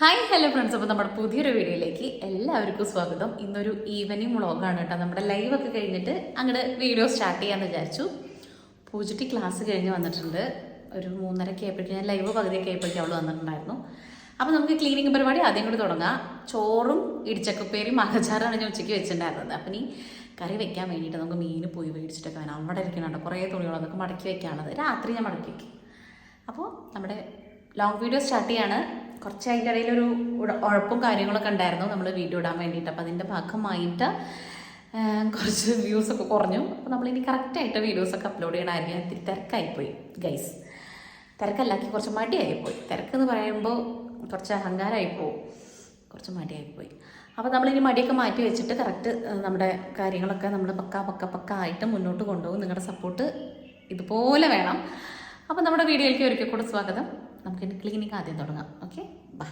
Hi hello friends അപ്പോൾ നമ്മുടെ പുതിയൊരു വീഡിയോയിലേക്ക് എല്ലാവർക്കും സ്വാഗതം. ഇന്നൊരു ഈവനിങ് വ്ളോഗാണ് കേട്ടോ. നമ്മുടെ ലൈവൊക്കെ കഴിഞ്ഞിട്ട് അങ്ങോട്ട് വീഡിയോ സ്റ്റാർട്ട് ചെയ്യാമെന്ന് വിചാരിച്ചു. പൂജയ്ക്ക് ക്ലാസ് കഴിഞ്ഞ് വന്നിട്ടുണ്ട്. ഒരു മൂന്നരയ്ക്ക് ആയപ്പോഴേക്കും ഞാൻ ലൈവ് പകുതിയൊക്കെ ആയപ്പോഴേക്കും അവൾ വന്നിട്ടുണ്ടായിരുന്നു. അപ്പോൾ നമുക്ക് ക്ലീനിങ് പരിപാടി ആദ്യം കൂടി തുടങ്ങാം. ചോറും ഇടിച്ചക്കപ്പേരും മഹചാറാണ് ഞാൻ ഉച്ചയ്ക്ക് വെച്ചിട്ടുണ്ടായിരുന്നത്. അപ്പം ഇനി കറി വെക്കാൻ വേണ്ടിയിട്ട് നമുക്ക് മീൻ പോയി മേടിച്ചിട്ടൊക്കെ വേണം അവിടെ ഇരിക്കണുണ്ട് കുറേ തുണികളൊക്കെ മടക്കി വെക്കാനുള്ളത്. രാത്രി ഞാൻ മടക്കി വയ്ക്കും അപ്പോൾ നമ്മുടെ ലോങ് വീഡിയോ സ്റ്റാർട്ട് ചെയ്യാണ്. കുറച്ച് അതിന്റെ ഇടയിൽ ഒരു ഉഴപ്പും കാര്യങ്ങളൊക്കെ ഉണ്ടായിരുന്നു. നമ്മൾ വീഡിയോ ഇടാൻ വേണ്ടിയിട്ട്. അപ്പോൾ അതിന്റെ ഭാഗമായിട്ട് കുറച്ച് വ്യൂസ് ഒക്കെ കുറഞ്ഞു. അപ്പോൾ നമ്മളിനി കറക്റ്റായിട്ട് വീഡിയോസൊക്കെ അപ്ലോഡ് ചെയ്യണമായിരിക്കും ഇത്തിരി തിരക്കായിപ്പോയി ഗൈസ് തിരക്കല്ലാക്കി കുറച്ച് മടിയായിപ്പോയി. തിരക്കെന്ന് പറയുമ്പോൾ കുറച്ച് അഹങ്കാരമായിപ്പോവും കുറച്ച് മടിയായിപ്പോയി. അപ്പോൾ നമ്മളിനി മടിയൊക്കെ മാറ്റി വെച്ചിട്ട് കറക്റ്റ് നമ്മുടെ കാര്യങ്ങളൊക്കെ നമ്മൾ പക്ക പക്ക പക്ക ആയിട്ട് മുന്നോട്ട് കൊണ്ടുപോകും. നിങ്ങളുടെ സപ്പോർട്ട് ഇതുപോലെ വേണം. അപ്പോൾ നമ്മുടെ വീഡിയോയിലേക്ക് ഒരിക്കൽ കൂടെ സ്വാഗതം. നമുക്കിനി ക്ലീനിങ് ആദ്യം തുടങ്ങാം. ഓക്കെ ബാ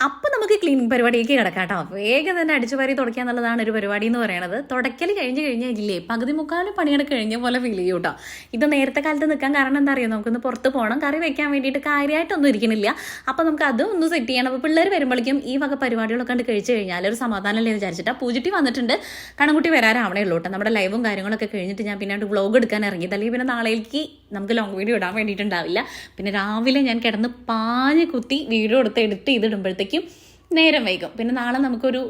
അപ്പം നമുക്ക് ക്ലീനിങ് പരിപാടിയിലേക്ക് കിടക്കാം കേട്ടോ. വേഗം തന്നെ അടിച്ചു പാരി തുടയ്ക്കുക എന്നുള്ളതാണ് ഒരു പരിപാടി എന്ന് പറയുന്നത് തുടയ്ക്കൽ കഴിഞ്ഞ് ഇല്ലേ പകുതി മുക്കാലും പണിയുടെ കഴിഞ്ഞ പോലെ ഫീൽ ചെയ്യും കേട്ടോ. ഇത് നേരത്തെ കാലത്ത് നിൽക്കാൻ കാരണം എന്താ അറിയുമോ നമുക്കൊന്ന് പുറത്ത് പോകണം. കറി വെക്കാൻ വേണ്ടിയിട്ട് കാര്യമായിട്ടൊന്നും ഇരിക്കണില്ല. അപ്പം നമുക്ക് അതും ഒന്ന് സെറ്റ് ചെയ്യണം. അപ്പോൾ പിള്ളേർ വരുമ്പോഴേക്കും ഈ വക പരിപാടികളൊക്കെ കണ്ട് കഴിച്ച് കഴിഞ്ഞാൽ ഒരു സമാധാനമല്ലേ വിചാരിച്ചിട്ട്. പൂജിറ്റി വന്നിട്ടുണ്ട്. കണക്കുട്ടി വരാറാവണേ ഉള്ളൂ കേട്ടോ. നമ്മുടെ ലൈവും കാര്യങ്ങളൊക്കെ കഴിഞ്ഞിട്ട് ഞാൻ പിന്നെ വ്ളോഗ് എടുക്കാൻ ഇറങ്ങിയത് അല്ലെങ്കിൽ പിന്നെ നാളേക്ക് നമുക്ക് ലോങ് വീഡിയോ ഇടാൻ വേണ്ടിയിട്ടുണ്ടാവില്ല. പിന്നെ രാവിലെ ഞാൻ കിടന്ന് പാഞ്ഞ് കുത്തി വീഡിയോ എടുത്ത് എഡിറ്റ് ചെയ്തിടുമ്പോഴത്തേക്കും നേരം വൈകും. പിന്നെ നാളെ നമുക്കൊരു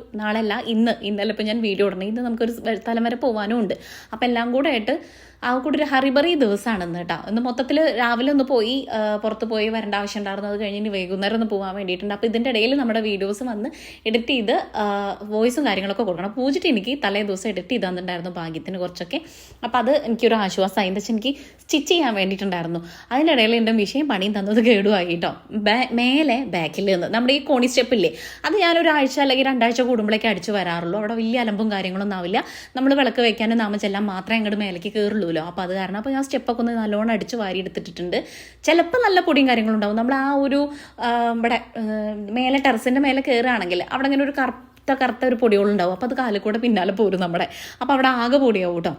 അല്ല ഇന്ന്. ഇന്നലെ ഇപ്പം ഞാൻ വീഡിയോ ഇടണം ഇന്ന് നമുക്കൊരു സ്ഥലം വരെ പോകാനും ഉണ്ട്. അപ്പം എല്ലാം കൂടെ ആയിട്ട് ആ ഒരു ഹറിബറി ദിവസമാണ് ഇന്ന് കേട്ടോ. ഇന്ന് മൊത്തത്തിൽ രാവിലെ ഒന്ന് പോയി പുറത്ത് പോയി വരേണ്ട ആവശ്യം ഉണ്ടായിരുന്നു അത് കഴിഞ്ഞ് ഇനി വൈകുന്നേരം ഒന്ന് പോകാൻ വേണ്ടിയിട്ടുണ്ട്. അപ്പോൾ ഇതിന്റെ ഇടയിൽ നമ്മുടെ വീഡിയോസ് വന്ന് എഡിറ്റ് ചെയ്ത് വോയിസും കാര്യങ്ങളൊക്കെ കൊടുക്കണം. പൂജിട്ട് എനിക്ക് തലേ ദിവസം എഡിറ്റ് ചെയ്ത് തന്നിട്ടുണ്ടായിരുന്നു ഭാഗ്യത്തിന് കുറച്ചൊക്കെ. അപ്പോൾ അത് എനിക്കൊരു ആശ്വാസമായി. എന്താ വെച്ചാൽ എനിക്ക് സ്റ്റിച്ച് ചെയ്യാൻ വേണ്ടിയിട്ടുണ്ടായിരുന്നു. അതിന്റെ ഇടയിൽ എന്റെ മിഷീൻ പണിയും തന്നത് കേടുമായി കേട്ടോ മേലെ ബാക്കിൽ നിന്ന്. നമ്മുടെ ഈ കോണി സ്റ്റെപ്പ് ഇല്ലേ? അത് ഞാനൊരാഴ്ച അല്ലെങ്കിൽ രണ്ടാഴ്ച കൂടുമ്പോഴേക്ക് അടിച്ച് വരാറുള്ളൂ. അവിടെ വലിയ അലമ്പും കാര്യങ്ങളൊന്നും ആവില്ല. നമ്മൾ വിളക്ക് വയ്ക്കാനും നാമം ചെല്ലാം മാത്രമേ അങ്ങോട്ട് മേലേക്ക് കയറുള്ളൂല്ലോ അപ്പോൾ അത് കാരണം അപ്പോൾ ഞാൻ സ്റ്റെപ്പൊക്കെ ഒന്ന് നല്ലോണം അടിച്ച് വാരി എടുത്തിട്ടുണ്ട് ചിലപ്പോൾ നല്ല പൊടിയും കാര്യങ്ങളും ഉണ്ടാവും. നമ്മൾ ആ ഒരു ഇവിടെ മേലെ ടെറസിന്റെ മേലെ കയറുകയാണെങ്കിൽ അവിടെ ഇങ്ങനെ ഒരു കറുത്ത കറുത്ത ഒരു പൊടികളുണ്ടാവും. അപ്പോൾ അത് കാലിൽ കൂടെ പിന്നാലെ പോരും നമ്മുടെ. അപ്പോൾ അവിടെ ആകെ പൊടിയാവും കേട്ടോ.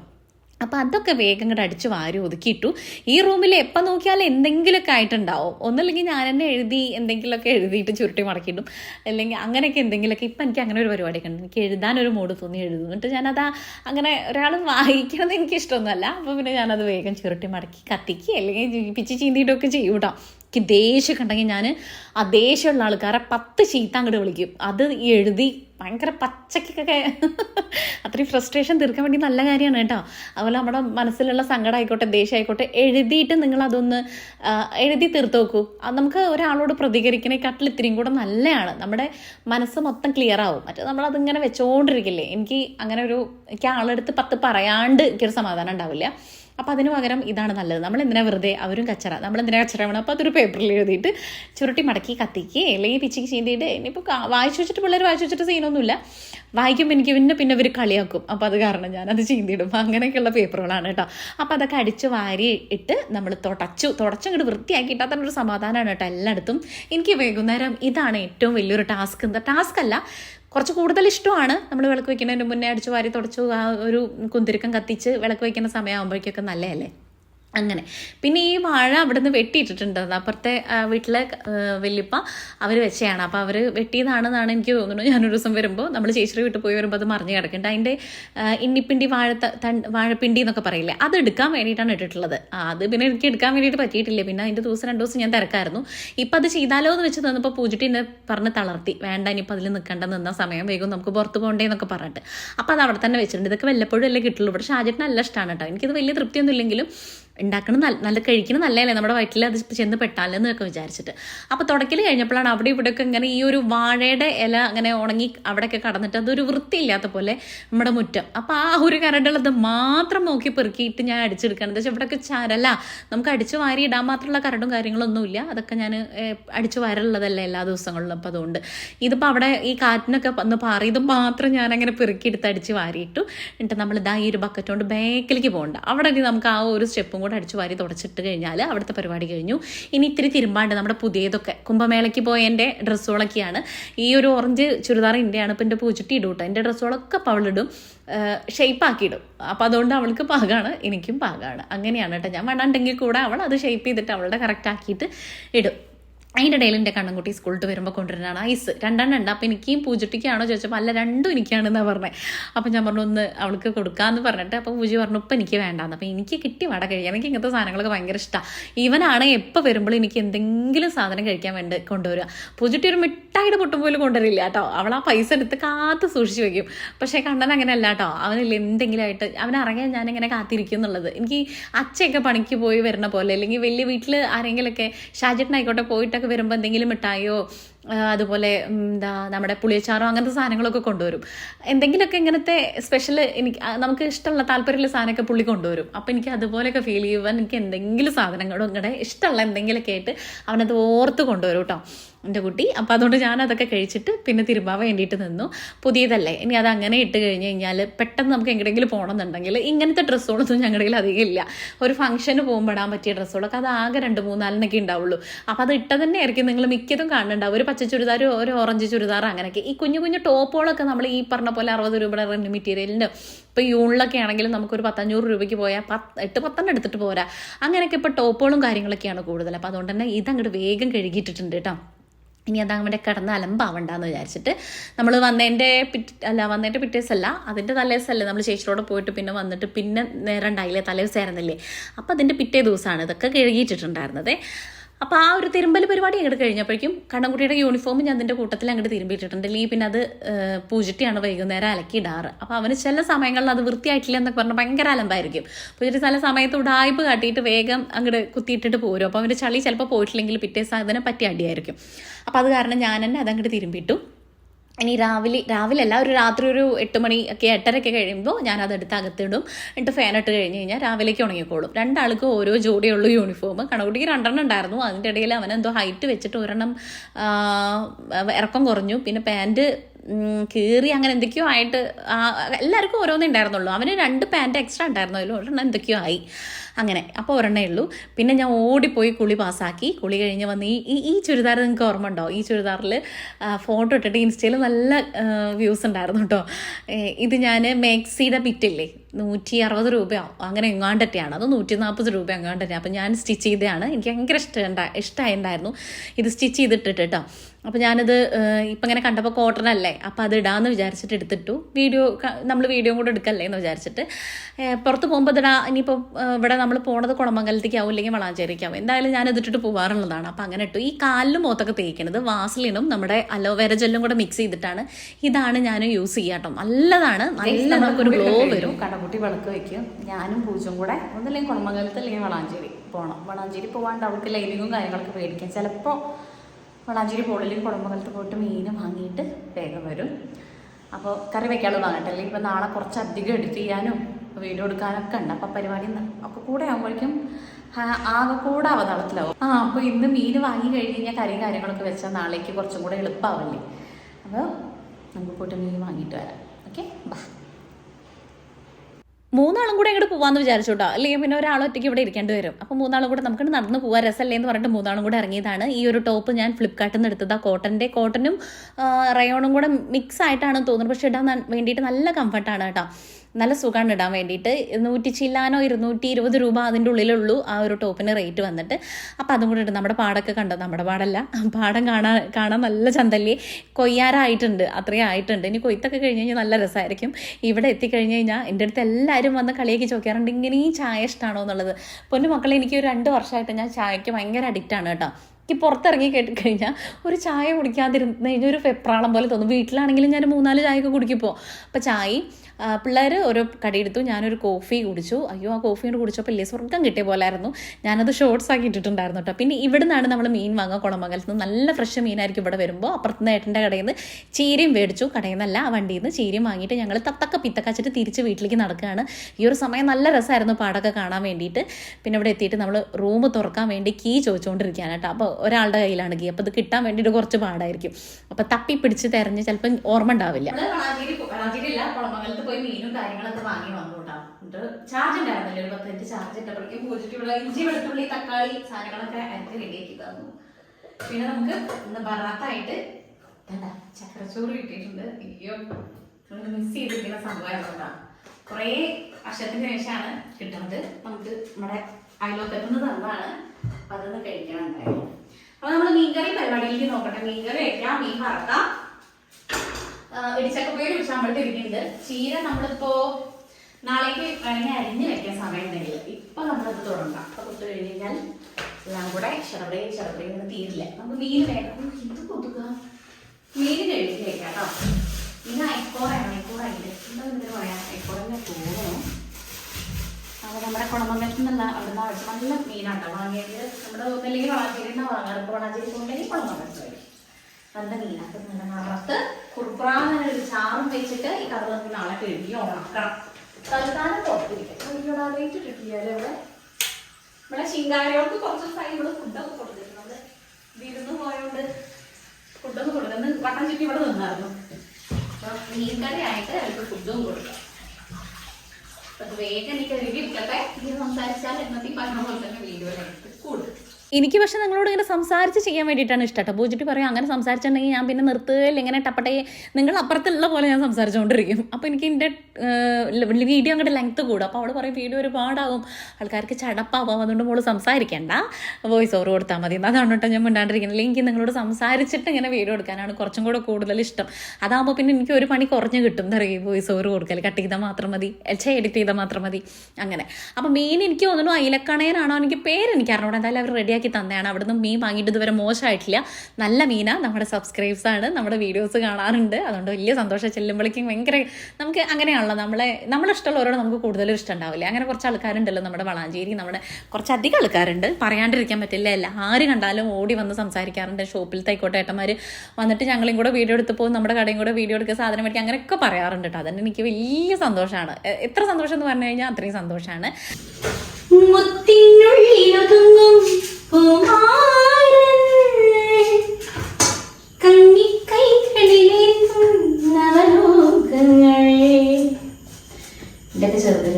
അപ്പം അതൊക്കെ വേഗം കൂടെ അടിച്ച് വാരി ഒതുക്കിയിട്ടു. ഈ റൂമിൽ എപ്പോൾ നോക്കിയാലും എന്തെങ്കിലുമൊക്കെ ആയിട്ടുണ്ടാവും. ഒന്നല്ലെങ്കിൽ ഞാൻ തന്നെ എഴുതി എന്തെങ്കിലുമൊക്കെ എഴുതിയിട്ട് ചുരുട്ടി മടക്കിയിട്ടും. അല്ലെങ്കിൽ അങ്ങനെയൊക്കെ എന്തെങ്കിലുമൊക്കെ ഇപ്പം എനിക്ക് അങ്ങനെ ഒരു പരിപാടിയൊക്കെ ഉണ്ട്. എനിക്ക് എഴുതാൻ ഒരു മൂഡ് തോന്നി എഴുതും എന്നിട്ട് ഞാനത് അങ്ങനെ ഒരാൾ എനിക്ക് ഇഷ്ടമൊന്നുമല്ല അപ്പോൾ പിന്നെ ഞാനത് വേഗം ചുരുട്ടി മടക്കി കത്തിക്കുക അല്ലെങ്കിൽ പിച്ച് ചീന്തിയിട്ടൊക്കെ ചെയ്യൂട്ടോ. എനിക്ക് ദേഷ്യമൊക്കെ ഉണ്ടെങ്കിൽ ഞാൻ ആ ദേഷ്യമുള്ള ആൾക്കാരെ പത്ത് ചീത്ത അങ്ങോട്ട് വിളിക്കും. അത് എഴുതി ഭയങ്കര പച്ചക്കൊക്കെ അത്രയും ഫ്രസ്ട്രേഷൻ തീർക്കാൻ വേണ്ടി നല്ല കാര്യമാണ് കേട്ടോ. അതുപോലെ നമ്മുടെ മനസ്സിലുള്ള സങ്കടം ആയിക്കോട്ടെ ദേഷ്യം ആയിക്കോട്ടെ എഴുതിയിട്ട് നിങ്ങൾ അതൊന്ന് എഴുതി തീർത്ത് നോക്കൂ. അത് നമുക്ക് ഒരാളോട് പ്രതികരിക്കണേക്കാട്ടിൽ ഇത്രയും കൂടെ നല്ലതാണ്. നമ്മുടെ മനസ്സ് മൊത്തം ക്ലിയർ ആവും. മറ്റേ നമ്മളതിങ്ങനെ വെച്ചോണ്ടിരിക്കില്ലേ? എനിക്ക് അങ്ങനെ ഒരു എനിക്ക് ആളെടുത്ത് പത്ത് പറയാണ്ട് എനിക്കൊരു സമാധാനം ഉണ്ടാവില്ല. അപ്പം അതിന് പകരം ഇതാണ് നല്ലത്. നമ്മൾ എന്തിനാ വെറുതെ അവരും കച്ചറ? നമ്മൾ എന്തിനാ കച്ചറ വേണം? അപ്പോൾ അതൊരു പേപ്പറിൽ എഴുതിയിട്ട് ചുരുട്ടി മടക്കി കത്തിക്കുക അല്ലെങ്കിൽ പിച്ചിക്ക് ചീന്തിയിട്ട് ഇനിയിപ്പോൾ വായിച്ചു വെച്ചിട്ട് പിള്ളേർ വായിച്ചു വെച്ചിട്ട് സീനൊന്നുമില്ല വായിക്കുമ്പോൾ എനിക്ക് പിന്നെ പിന്നെ ഇവർ കളിയാക്കും. അപ്പോൾ അത് കാരണം ഞാൻ അത് ചീന്തിയിടും അങ്ങനെയൊക്കെയുള്ള പേപ്പറുകളാണ് കേട്ടോ. അപ്പോൾ അതൊക്കെ അടിച്ച് വാരി ഇട്ട് നമ്മൾ തുടച്ചു. തുടച്ചങ്ങോട്ട് വൃത്തിയാക്കിയിട്ട് ഒരു സമാധാനമാണ് കേട്ടോ എല്ലായിടത്തും. എനിക്ക് വൈകുന്നേരം ഇതാണ് ഏറ്റവും വലിയൊരു ടാസ്ക് എന്താ ടാസ്ക് അല്ല കുറച്ച് കൂടുതൽ ഇഷ്ടമാണ് നമ്മൾ വിളക്ക് വെക്കുന്നതിന് മുന്നേ അടിച്ച് വാരി തുടച്ചു ആ ഒരു കുന്തിരിക്കം കത്തിച്ച് വിളക്ക് വയ്ക്കുന്ന സമയമാകുമ്പോഴേക്കൊക്കെ നല്ലതല്ലേ? അങ്ങനെ. പിന്നെ ഈ വാഴ അവിടെ നിന്ന് അപ്പുറത്തെ വീട്ടിലെ വല്യപ്പ അവർ വെച്ചതാണ് അപ്പോൾ അവർ വെട്ടിയതാണെന്നാണ് എനിക്ക് തോന്നുന്നത്. ഞാനൊരു ദിവസം വരുമ്പോൾ നമ്മൾ ചേച്ചിയുടെ വീട്ടിൽ പോയി വരുമ്പോൾ അത് മറിഞ്ഞ് കിടക്കുന്നുണ്ട് അതിന്റെ ഇന്നിപ്പിണ്ടി വാഴ വാഴപ്പിണ്ടി എന്നൊക്കെ പറയില്ലേ? അത് എടുക്കാൻ വേണ്ടിയിട്ടാണ് ഇട്ടിട്ടുള്ളത്. അത് പിന്നെ എനിക്ക് എടുക്കാൻ വേണ്ടിയിട്ട് പറ്റിയിട്ടില്ല. പിന്നെ അതിന്റെ ദിവസം രണ്ട് ദിവസം ഞാൻ തിരക്കായിരുന്നു. ഇപ്പം അത് ചെയ്താലോ എന്ന് വെച്ച് തന്നപ്പോൾ പൂജിട്ട് എന്നെ പറഞ്ഞ് തളർത്തി. വേണ്ട ഇനിയിപ്പോൾ അതിൽ നിൽക്കേണ്ട നിന്ന സമയം വേഗം നമുക്ക് പുറത്ത് പോകണ്ടേ എന്നൊക്കെ പറഞ്ഞിട്ട്. അപ്പോൾ അത് അവിടെ തന്നെ വെച്ചിട്ടുണ്ട്. ഇതൊക്കെ വല്ലപ്പോഴും അല്ലേ കിട്ടുള്ളൂ. പക്ഷേ ഷാജേട്ടന് നല്ല ഇഷ്ടമാണ് കേട്ടോ. എനിക്കിത് വലിയ തൃപ്തിയൊന്നും ഇല്ലെങ്കിലും ഉണ്ടാക്കണം നല്ല നല്ല കഴിക്കണം നല്ലതല്ലേ നമ്മുടെ വയറ്റിൽ അത് ചെന്ന് പെട്ടാലെന്നൊക്കെ വിചാരിച്ചിട്ട്. അപ്പോൾ തുടക്കൽ കഴിഞ്ഞപ്പോഴാണ് അവിടെ ഇവിടെയൊക്കെ ഇങ്ങനെ ഈ ഒരു വാഴയുടെ ഇല അങ്ങനെ ഉണങ്ങി അവിടെയൊക്കെ കടന്നിട്ട് അതൊരു വൃത്തിയില്ലാത്ത പോലെ നമ്മുടെ മുറ്റം. അപ്പോൾ ആ ഒരു കരണ്ടുള്ളത് മാത്രം നോക്കി പെറുക്കിയിട്ട് ഞാൻ അടിച്ചെടുക്കുകയാണ്. എന്താ വെച്ചാൽ ഇവിടെയൊക്കെ ചരല. നമുക്ക് അടിച്ച് വാരി ഇടാൻ മാത്രമുള്ള കരടും കാര്യങ്ങളൊന്നുമില്ല. അതൊക്കെ ഞാൻ അടിച്ച് വാരുള്ളതല്ല എല്ലാ ദിവസങ്ങളിലും. അപ്പോൾ അതുകൊണ്ട് ഇതിപ്പോൾ അവിടെ ഈ കാറ്റിനൊക്കെ ഒന്ന് പാറിയത് മാത്രം ഞാൻ അങ്ങനെ പെറുക്കിയെടുത്ത് അടിച്ച് വാരിയിട്ടു. എന്നിട്ട് നമ്മൾ ഇതാ ഈ ഒരു ബക്കറ്റ് കൊണ്ട് ബാക്കിലേക്ക് പോകണ്ട. അവിടെ നമുക്ക് ആ ഒരു സ്റ്റെപ്പും കൂടെ അടിച്ചു വാരി തുടച്ചിട്ട് കഴിഞ്ഞാൽ അവിടുത്തെ പരിപാടി കഴിഞ്ഞു. ഇനി ഇത്തിരി തിരുമ്പാണ്ട് നമ്മുടെ പുതിയതൊക്കെ. കുംഭമേളയ്ക്ക് പോയതിന്റെ ഡ്രസ്സുകളൊക്കെയാണ്. ഈ ഒരു ഓറഞ്ച് ചുരിദാർ ഇന്റെയാണ് ഇപ്പം എന്റെ പൂച്ചിട്ട് ഇടും കേട്ടോ എന്റെ ഡ്രസ്സുകളൊക്കെ അപ്പോൾ അവളിടും. ഷെയ്പ്പാക്കിയിടും അപ്പോൾ അതുകൊണ്ട് അവൾക്ക് പാകമാണ് എനിക്കും പാകമാണ് അങ്ങനെയാണ് കേട്ടോ ഞാൻ വേണമെങ്കിൽ കൂടെ അവൾ അത് ഷെയ്പ്പ് ചെയ്തിട്ട് അവളുടെ കറക്റ്റ് ആക്കിയിട്ട് ഇടും. അതിന്റെ ഇടയിൽ എന്റെ കണ്ണൻകുട്ടി സ്കൂളിൽ വരുമ്പോൾ കൊണ്ടുവരുന്നതാണ്. ഐസ് രണ്ടെണ്ണം ഉണ്ട്. അപ്പോൾ എനിക്കും പൂജട്ടിക്കാണോ ചോദിച്ചപ്പോൾ അല്ല രണ്ടും എനിക്കാണെന്നാണ് പറഞ്ഞത് അപ്പോൾ ഞാൻ പറഞ്ഞു ഒന്ന് അവൾക്ക് കൊടുക്കാമെന്ന് പറഞ്ഞിട്ട്. അപ്പോൾ പൂജ പറഞ്ഞു ഇപ്പം എനിക്ക് വേണ്ടാന്ന്. അപ്പോൾ എനിക്ക് കിട്ടി വട കഴിക്കാൻ. എനിക്ക് ഇങ്ങനത്തെ സാധനങ്ങളൊക്കെ ഭയങ്കര ഇഷ്ടമാണ് ഇവനാണ് എപ്പോൾ വരുമ്പോൾ എനിക്ക് എന്തെങ്കിലും സാധനം കഴിക്കാൻ വേണ്ടി കൊണ്ടുവരിക. പൂജട്ടി ഒരു മിഠായിയുടെ പൊട്ടും പോലും കൊണ്ടുവരില്ല കേട്ടോ. അവൾ ആ പൈസ എടുത്ത് കാത്ത് സൂക്ഷിച്ച് വെക്കും. പക്ഷേ കണ്ണൻ അങ്ങനെയല്ല കേട്ടോ. അവനില്ല എന്തെങ്കിലും ആയിട്ട് അവൻ ഇറങ്ങിയാൽ ഞാനിങ്ങനെ കാത്തിരിക്കും എന്നുള്ളത്. എനിക്ക് അച്ഛയൊക്കെ പണിക്ക് പോയി വരുന്ന പോലെ അല്ലെങ്കിൽ വലിയ വീട്ടിൽ ആരെങ്കിലുമൊക്കെ ഷാജറ്റിനായിക്കോട്ടെ പോയിട്ടൊക്കെ വരുമ്പോൾ എന്തെങ്കിലും മിഠായിയോ അതുപോലെ എന്താ നമ്മുടെ പുളിയച്ചാറോ അങ്ങനത്തെ സാധനങ്ങളൊക്കെ കൊണ്ടുവരും. എന്തെങ്കിലുമൊക്കെ ഇങ്ങനത്തെ സ്പെഷ്യൽ എനിക്ക് നമുക്ക് ഇഷ്ടമുള്ള താല്പര്യമുള്ള സാധനമൊക്കെ പുള്ളി കൊണ്ടുവരും. അപ്പം എനിക്ക് അതുപോലെയൊക്കെ ഫീൽ ചെയ്യുവാൻ എനിക്ക് എന്തെങ്കിലും സാധനങ്ങളും ഇങ്ങനെ ഇഷ്ടമുള്ള എന്തെങ്കിലുമൊക്കെ ആയിട്ട് അവനത് ഓർത്ത് കൊണ്ടുവരും കേട്ടോ എന്റെ കുട്ടി. അപ്പം അതുകൊണ്ട് ഞാൻ അതൊക്കെ കഴിച്ചിട്ട് പിന്നെ തിരുമ്പാൻ വേണ്ടിയിട്ട് നിന്നു. പുതിയതല്ലേ. ഇനി അത് അങ്ങനെ ഇട്ട് കഴിഞ്ഞ് കഴിഞ്ഞാൽ പെട്ടെന്ന് നമുക്ക് എങ്ങടെയെങ്കിലും പോകണമെന്നുണ്ടെങ്കിൽ ഇങ്ങനത്തെ ഡ്രസ്സുകളൊന്നും ഞങ്ങളുടെ കയ്യിൽ അധികം ഇല്ല. ഒരു ഫംഗ്ഷന് പോകുമ്പോഴാൻ പറ്റിയ ഡ്രസ്സുകളൊക്കെ അത് ആകെ രണ്ട് മൂന്നാലിനൊക്കെ ഉണ്ടാവുള്ളൂ അപ്പോൾ അത് ഇട്ട തന്നെ ആയിരിക്കും നിങ്ങൾ മിക്കതും കാണുന്നുണ്ടാവും. ഒരു പച്ച ചുരിദാർ ഒരു ഓറഞ്ച് ചുരിദാർ അങ്ങനെയൊക്കെ. ഈ കുഞ്ഞു കുഞ്ഞു ടോപ്പുകളൊക്കെ നമ്മൾ ഈ പറഞ്ഞ പോലെ അറുപത് രൂപയുടെ റെന്റ് മെറ്റീരിയലിന്റെ ഇപ്പോൾ യൂണിലൊക്കെ ആണെങ്കിലും നമുക്കൊരു പത്തഞ്ഞൂറ് രൂപയ്ക്ക് പോയാൽ പത്ത് എട്ട് പത്തെണ്ണം എടുത്തിട്ട് പോരാ. അങ്ങനെയൊക്കെ ഇപ്പോൾ ടോപ്പുകളും കാര്യങ്ങളൊക്കെയാണ് കൂടുതൽ അപ്പോൾ അതുകൊണ്ട് തന്നെ ഇതങ്ങോട്ട് വേഗം കഴുകിയിട്ടിട്ടുണ്ട് കേട്ടോ. ഇനി അത് അവന്റെ കിടന്ന് അലമ്പാവണ്ടെന്ന് വിചാരിച്ചിട്ട് നമ്മൾ വന്നതിന്റെ പിറ്റ് അല്ല വന്നതിന്റെ പിറ്റേസല്ല അതിന്റെ തലേസല്ലേ നമ്മൾ ചേച്ചിയോടെ പോയിട്ട് പിന്നെ വന്നിട്ട് പിന്നെ നേരം ഉണ്ടായില്ലേ തലേസ് ആയിരുന്നില്ലേ? അപ്പോൾ അതിന്റെ പിറ്റേ ദിവസമാണ് ഇതൊക്കെ കഴുകിയിട്ടിട്ടുണ്ടായിരുന്നത്. അപ്പോൾ ആ ഒരു തിരുമ്പൽ പരിപാടി അങ്ങോട്ട് കഴിഞ്ഞപ്പോഴേക്കും കണ്ണൻകുട്ടിയുടെ യൂണിഫോം ഞാൻ അതിന്റെ കൂട്ടത്തിൽ അങ്ങോട്ട് തിരുമ്പിയിട്ടിട്ടുണ്ട്. ലീ പിന്നെ അത് പൂജിട്ടിയാണ് വൈകുന്നേരം അലക്കിയിടാറ്. അപ്പോൾ അവന് ചില സമയങ്ങളിൽ അത് വൃത്തിയായിട്ടില്ല എന്നൊക്കെ പറഞ്ഞാൽ ഭയങ്കര അലമ്പായിരിക്കും. പൂജിട്ട് ചില സമയത്ത് ഉടായ്പ് കാട്ടിയിട്ട് വേഗം അങ്ങോട്ട് കുത്തിയിട്ടിട്ട് പോരും. അപ്പോൾ അവന്റെ ചളി ചിലപ്പോൾ പോയിട്ടില്ലെങ്കിൽ പിറ്റേ സാധനം പറ്റി അടിയായിരിക്കും. അപ്പോൾ അത് കാരണം ഞാൻ തന്നെ അതങ്ങോട്ട് തിരുമ്പിയിട്ടു. ഇനി രാവിലെ രാവിലെ അല്ല ഒരു രാത്രി ഒരു എട്ട് മണി ഒക്കെ എട്ടരയൊക്കെ കഴിയുമ്പോൾ ഞാൻ അതെടുത്ത് അകത്തിടും. എന്നിട്ട് ഫാൻ ഇട്ട് കഴിഞ്ഞ് കഴിഞ്ഞാൽ രാവിലേക്ക് ഉണങ്ങിക്കോളും. രണ്ടാൾക്കും ഓരോ ജോഡിയുള്ള യൂണിഫോം കണക്കുട്ടിക്ക് രണ്ടെണ്ണം ഉണ്ടായിരുന്നു. അതിന്റെ ഇടയിൽ അവൻ എന്തോ ഹൈറ്റ് വെച്ചിട്ട് ഒരെണ്ണം ഇറക്കം കുറഞ്ഞു. പിന്നെ പാന്റ് കീറി അങ്ങനെ എന്തൊക്കെയോ ആയിട്ട് എല്ലാവർക്കും ഓരോന്നേ ഉണ്ടായിരുന്നുള്ളൂ. അവന് രണ്ട് പാന്റ് എക്സ്ട്രാ ഉണ്ടായിരുന്നു. അതിൽ ഒരെണ്ണം എന്തൊക്കെയോ ആയി. അങ്ങനെ. അപ്പോൾ ഒരെണ്ണേ ഉള്ളൂ. പിന്നെ ഞാൻ ഓടിപ്പോയി കുളി പാസ്സാക്കി. കുളി കഴിഞ്ഞ് വന്ന് ഈ ഈ- ചുരിദാർ നിങ്ങൾക്ക് ഓർമ്മ ഉണ്ടോ ഈ ചുരിദാറിൽ ഫോട്ടോ ഇട്ടിട്ട് ഇൻസ്റ്റയിൽ നല്ല വ്യൂസ് ഉണ്ടായിരുന്നു കേട്ടോ. ഇത് ഞാൻ മാക്സിയുടെ ബിറ്റില്ലേ നൂറ്റി അറുപത് രൂപയോ അങ്ങനെ എങ്ങാണ്ടൊക്കെയാണ്. അത് നൂറ്റി നാൽപ്പത് രൂപ എങ്ങാണ്ടൊക്കെ അപ്പം ഞാൻ സ്റ്റിച്ച് ചെയ്തതാണ്. എനിക്ക് ഭയങ്കര ഇഷ്ടം ഇഷ്ടമായിട്ടുണ്ടായിരുന്നു ഇത് സ്റ്റിച്ച് ചെയ്തിട്ടിട്ട് കേട്ടോ അപ്പോൾ ഞാനത് ഇപ്പം ഇങ്ങനെ കണ്ടപ്പോൾ കോട്ടൺ അല്ലേ? അപ്പോൾ അത് ഇടാമെന്ന് വിചാരിച്ചിട്ട് എടുത്തിട്ടു. വീഡിയോ നമ്മൾ വീഡിയോ കൂടെ എടുക്കല്ലേ എന്ന് വിചാരിച്ചിട്ട്. പുറത്ത് പോകുമ്പോൾ ഇതിടാ ഇനിയിപ്പോൾ ഇവിടെ നമ്മൾ പോണത് കുളമംഗലത്തേക്കാവും അല്ലെങ്കിൽ വളാഞ്ചേരിക്കാവും. എന്തായാലും ഞാൻ ഇതിട്ടിട്ട് പോകാറുള്ളതാണ് അപ്പോൾ അങ്ങനെ ഇട്ടു. ഈ കാലിലും മുഖത്തൊക്കെ തേക്കണത് വാസലിനും നമ്മുടെ അലോവേര ജെല്ലും കൂടെ മിക്സ് ചെയ്തിട്ടാണ്. ഇതാണ് ഞാൻ യൂസ് ചെയ്യാട്ടോ. നല്ലതാണ്. നല്ല നമുക്കൊരു ഗ്ലോ വരും. കടകുട്ടി വിളക്ക് വെക്കും ഞാനും പൂജയും കൂടെ ഒന്നല്ലെങ്കിൽ കുളമംഗലത്ത് അല്ലെങ്കിൽ വളാഞ്ചേരി പോകണം വളാഞ്ചേരി പോകാണ്ട് അവൾക്ക് ലൈനിങ്ങും കാര്യങ്ങളൊക്കെ മേടിക്കാം. ചിലപ്പോൾ വളാഞ്ചേരി പോളില്ലെങ്കിൽ കുളമംഗലത്ത് പോയിട്ട് മീൻ വാങ്ങിയിട്ട് വേഗം വരും. അപ്പോൾ കറി വെക്കാനുള്ളതാണ് വാങ്ങട്ടെ. അല്ലെങ്കിൽ ഇപ്പോൾ നാളെ കുറച്ച് അധികം എഡിറ്റ് ചെയ്യാനും വീഡിയോ എടുക്കാനൊക്കെ ഉണ്ട്. അപ്പോൾ പരിപാടി ഒക്കെ കൂടെ ആകുമ്പോഴേക്കും ആകെ കൂടെ അവതാളത്തിലാവും. ആ അപ്പോൾ ഇന്ന് മീൻ വാങ്ങി കഴിഞ്ഞ് കഴിഞ്ഞാൽ കറിയും കാര്യങ്ങളൊക്കെ വെച്ചാൽ നാളേക്ക് കുറച്ചും കൂടെ എളുപ്പമാവില്ലേ അപ്പോൾ നമുക്ക് പോയിട്ട് മീൻ വാങ്ങിയിട്ട് വരാം. ഓക്കെ? മൂന്നാളും കൂടെ ഇങ്ങോട്ട് പോവാന്ന് വിചാരിച്ചോട്ടോ. അല്ലെങ്കിൽ പിന്നെ ഒരാൾ ഒറ്റയ്ക്ക് ഇവിടെ ഇരിക്കേണ്ടി വരും. അപ്പോൾ മൂന്നാളും കൂടെ നമുക്ക് നടന്ന് പോവാ. രസമല്ലേ എന്ന് പറഞ്ഞിട്ട് മൂന്നാളും കൂടെ ഇറങ്ങിയതാണ്. ഈ ഒരു ടോപ്പ് ഞാൻ ഫ്ലിപ്കാർട്ടിൽ നിന്ന് എടുത്തതാ കോട്ടന്റെ കോട്ടനും റയോണും കൂടെ മിക്സ് ആയിട്ടാണ് തോന്നുന്നത്. പക്ഷേ ഇടാൻ വേണ്ടിയിട്ട് നല്ല കംഫർട്ടാണ് കേട്ടോ. നല്ല സുഖമാണ് ഇടാൻ വേണ്ടിയിട്ട്. നൂറ്റി ചില്ലാനോ ഇരുന്നൂറ്റി ഇരുപത് രൂപ അതിന്റെ ഉള്ളിലുള്ളൂ ആ ഒരു ടോപ്പിന് റേറ്റ് വന്നിട്ട്. അപ്പോൾ അതും കൂടെ ഇട്ട് നമ്മുടെ പാടൊക്കെ കണ്ടോ? നമ്മുടെ പാടല്ല. പാടം കാണാൻ കാണാൻ നല്ല ചന്തല്ലേ? കൊയ്യാറായിട്ടുണ്ട്. അത്രയും ആയിട്ടുണ്ട്. ഇനി കൊയ്ത്തൊക്കെ കഴിഞ്ഞ് കഴിഞ്ഞാൽ നല്ല രസമായിരിക്കും. ഇവിടെ എത്തിക്കഴിഞ്ഞ് കഴിഞ്ഞാൽ എന്റെ അടുത്ത് എല്ലാവരും വന്ന് കളിയൊക്കെ ചോദിക്കാറുണ്ട് ഇങ്ങനെ ഈ ചായ ഇഷ്ടമാണോ എന്നുള്ളത്. പൊന്നു മക്കളെ എനിക്ക് ഒരു രണ്ട് വർഷമായിട്ട് ഞാൻ ചായക്ക് ഭയങ്കര അഡിക്റ്റാണ് കേട്ടോ. എനിക്ക് പുറത്തിറങ്ങി കഴിഞ്ഞാൽ ഒരു ചായ കുടിക്കാതിരുന്ന് കഴിഞ്ഞാൽ ഒരു പെപ്രാളം പോലെ തോന്നും. വീട്ടിലാണെങ്കിലും ഞാൻ മൂന്നാൽ ചായയൊക്കെ കുടിക്കുമ്പോൾ. അപ്പോൾ ചായയും പിള്ളേർ ഓരോ കടിയെടുത്തു ഞാനൊരു കോഫി കുടിച്ചു. അയ്യോ ആ കോഫി കൊണ്ട് കുടിച്ചപ്പോൾ വലിയ സ്വർഗം കിട്ടിയ പോലായിരുന്നു. ഞാനത് ഷോർട്സ് ആക്കി ഇട്ടിട്ടുണ്ടായിരുന്നു കേട്ടോ പിന്നെ ഇവിടെ നിന്നാണ് നമ്മൾ മീൻ വാങ്ങുക കുളമംഗലത്ത് നിന്ന് നല്ല ഫ്രഷ് മീനായിരിക്കും ഇവിടെ വരുമ്പോൾ അപ്പുറത്ത് ഏട്ടന്റെ കടയിൽ നിന്ന് ചീരയും മേടിച്ചു. കടയിൽ നിന്നല്ല ആ വണ്ടിയിൽ നിന്ന് ചീരയും വാങ്ങിയിട്ട് ഞങ്ങൾ തത്തക്ക പിത്തക്കച്ചിട്ട് തിരിച്ച് വീട്ടിലേക്ക് നടക്കുകയാണ് ഈ ഒരു സമയം നല്ല രസമായിരുന്നു പാടൊക്കെ കാണാൻ വേണ്ടിയിട്ട്. പിന്നെ ഇവിടെ എത്തിയിട്ട് നമ്മൾ റൂം തുറക്കാൻ വേണ്ടി കീ ചോദിച്ചുകൊണ്ടിരിക്കുകയാണ് കേട്ടോ അപ്പോൾ ഒരാളുടെ കയ്യിലാണ് കീ അപ്പോൾ ഇത് കിട്ടാൻ വേണ്ടിയിട്ട് കുറച്ച് പാടായിരിക്കും. അപ്പോൾ തപ്പി പിടിച്ച് തെരഞ്ഞ് ചിലപ്പോൾ ഓർമ്മ ഉണ്ടാവില്ല. പോയി മീനും കാര്യങ്ങളൊക്കെ വാങ്ങി വന്നു കേട്ടോ എന്നിട്ട് ചാർജ് ഉണ്ടായിരുന്നില്ല ഒരു പത്ത് ചാർജ് ഇട്ടപ്പോഴേക്കും ഇവിടെ ഇഞ്ചി വെളുത്തുള്ളി തക്കാളി സാധനങ്ങളൊക്കെ അരിഞ്ഞ് റെഡിയാക്കി തന്നു. പിന്നെ നമുക്ക് ഇന്ന് ബറാത്തായിട്ട് എന്താ ചക്കരച്ചോറ് കിട്ടിയിട്ടുണ്ട്. അയ്യോ മിസ് ചെയ്തിരിക്കുന്ന സംഭവമായിരുന്നു കേട്ടോ. കുറേ വർഷത്തിന് ശേഷമാണ് കിട്ടുന്നത്. നമുക്ക് നമ്മുടെ അയലോക്കത്തുനിന്ന് തന്നതാണ്. അതൊന്ന് കഴിക്കണം എന്തായാലും. അപ്പൊ നമ്മൾ മീൻകറി പരിപാടിയിലേക്ക് നോക്കട്ടെ. മീൻകറി വെക്കാം മീൻ വറക്കാം. ഇടിച്ചക്കപ്പേര് ഉച്ചാമ്പഴത്തെ ഇരിക്കുന്നുണ്ട്. ചീര നമ്മളിപ്പോ നാളേക്ക് വേണമെങ്കിൽ അരിഞ്ഞ് വെക്കാൻ സമയം ഉണ്ടെങ്കിൽ ഇപ്പൊ നമ്മളത് തുടങ്ങാം. അപ്പൊ കൊടുത്തു കഴിഞ്ഞ് കഴിഞ്ഞാൽ എല്ലാം കൂടെ ചെറുപടയും ചെറുപടയും തീരില്ല. നമുക്ക് മീൻ വേണം. ഇത് കൊതുക. മീൻ കഴിച്ച് വെക്കാം കേട്ടോ. ഇന്ന് അയക്കോറാണ് അയക്കോറായിട്ട് എന്താ എന്തിനു പറയാം? അയക്കോറന്നെ തോന്നുന്നു അപ്പോൾ നമ്മുടെ കുളമംഗലത്തിൽ നിന്ന് അവിടെ അവിടുത്തെ നല്ല മീനാട്ടോ വാങ്ങിയത്. നമ്മുടെ ഒന്നല്ലെങ്കിൽ വളാഞ്ചേരി വാങ്ങാറ് വളാഞ്ചേരി കൊണ്ടെങ്കിൽ കുളമംഗലത്തിൽ നല്ല മീനാണ് നല്ല ഒരു ചാറും വെച്ചിട്ട് ഈ കറി നമുക്ക് നാളെ കഴുകി ഉണക്കണം. തൽക്കാലം പുറത്തിരിക്കും. ഇവിടെ ഇവിടെ? ശിങ്കാരികൾക്ക് കുറച്ച് ദിവസമായി ഇവിടെ ഫുഡൊക്കെ കൊടുത്തിട്ടുണ്ട്. നമ്മൾ വിരുന്ന് പോയോണ്ട് ഫുഡൊന്നും കൊടുക്കുന്നത് വട്ടം ചുറ്റി ഇവിടെ നിന്നായിരുന്നു. അപ്പൊ മീൻകറി ആയിട്ട് അവർക്ക് ഫുഡും കൊടുക്കാം. അത് വേഗം എനിക്ക് കഴുകി ഇരിക്കട്ടെ ഇനി സംസാരിച്ചാൽ എന്നത്തെ പറഞ്ഞ പോലെ തന്നെ വീഡിയോയിലായിട്ട് കൂടും. എനിക്ക് പക്ഷെ നിങ്ങളോട് ഇങ്ങനെ സംസാരിച്ച് ചെയ്യാൻ വേണ്ടിയിട്ടാണ് ഇഷ്ടം കേട്ടോ. പൂജിട്ടി പറയും അങ്ങനെ സംസാരിച്ചിട്ടുണ്ടെങ്കിൽ ഞാൻ പിന്നെ നിർത്തുകയില്ല ഇങ്ങനെ ടപ്പട്ടെ. നിങ്ങൾ അപ്പുറത്തുള്ള പോലെ ഞാൻ സംസാരിച്ചുകൊണ്ടിരിക്കും അപ്പോൾ എനിക്ക് എന്റെ വീഡിയോ അങ്ങോട്ട് ലെങ്ത്ത് കൂടും. അപ്പോൾ അവൾ പറയും വീഡിയോ ഒരുപാടാവും ആൾക്കാർക്ക് ചടപ്പാവും അതുകൊണ്ട് മോൾ സംസാരിക്കേണ്ട. വോയിസ് ഓവർ കൊടുത്താൽ മതി. അതാണ് കേട്ടോ ഞാൻ മിണ്ടാണ്ടിരിക്കുന്നത്. എനിക്ക് നിങ്ങളോട് സംസാരിച്ചിട്ട് ഇങ്ങനെ വീഡിയോ എടുക്കാനാണ് കുറച്ചും കൂടെ കൂടുതൽ ഇഷ്ടം. അതാകുമ്പോൾ പിന്നെ എനിക്ക് ഒരു പണി കുറഞ്ഞ് കിട്ടും. എന്താ പറയുക വോയിസ് ഓവർ കൊടുക്കൽ കട്ട് ചെയ്താൽ മാത്രം മതി. എച്ച് എഡിറ്റ് ചെയ്താൽ മാത്രം മതി. അങ്ങനെ. അപ്പോൾ മെയിൻ എനിക്ക് തോന്നുന്നു അയിലക്കണയനാണോ? എനിക്ക് പേര് എനിക്ക് അറിഞ്ഞൂടാ എന്തായാലും അവർ റെഡിയാക്കി തന്നെയാണ്. അവിടുന്ന് മീൻ വാങ്ങിയിട്ട് ഇതുവരെ മോശമായിട്ടില്ല. നല്ല മീനാണ് നമ്മുടെ സബ്സ്ക്രൈബ്സാണ് നമ്മുടെ വീഡിയോസ് കാണാറുണ്ട്. അതുകൊണ്ട് വലിയ സന്തോഷം ചെല്ലുമ്പോഴേക്കും ഭയങ്കര നമുക്ക് അങ്ങനെയാണല്ലോ. നമ്മളെ നമ്മളെ ഇഷ്ടമുള്ളവരോട് നമുക്ക് കൂടുതലും ഇഷ്ടം ഉണ്ടാവില്ല. അങ്ങനെ കുറച്ച് ആൾക്കാരുണ്ടല്ലോ നമ്മുടെ വളാഞ്ചേരി. നമ്മുടെ കുറച്ചധികം ആൾക്കാരുണ്ട്. പറയാണ്ടിരിക്കാൻ പറ്റില്ല. അല്ല ആര് കണ്ടാലും ഓടി വന്ന് സംസാരിക്കാറുണ്ട്. ഷോപ്പിൽ തൈക്കോട്ടെ ഏട്ടന്മാർ വന്നിട്ട് ഞങ്ങളും കൂടെ വീഡിയോ എടുത്ത് പോകും. നമ്മുടെ കടയും കൂടെ വീഡിയോ എടുക്കുക സാധനം മേടിക്കുക അങ്ങനെയൊക്കെ പറയാറുണ്ട് കേട്ടോ. അതന്നെ എനിക്ക് വലിയ സന്തോഷമാണ്. എത്ര സന്തോഷം എന്ന് പറഞ്ഞു കഴിഞ്ഞാൽ അത്രയും സന്തോഷമാണ്. മുത്തിനുള്ളിലൊതുങ്ങും പൂമാരൻ കണ്ണിക്കൈകളിലേന്തും നവലോകങ്ങൾ ഇതൊക്കെ ചെറുതിൽ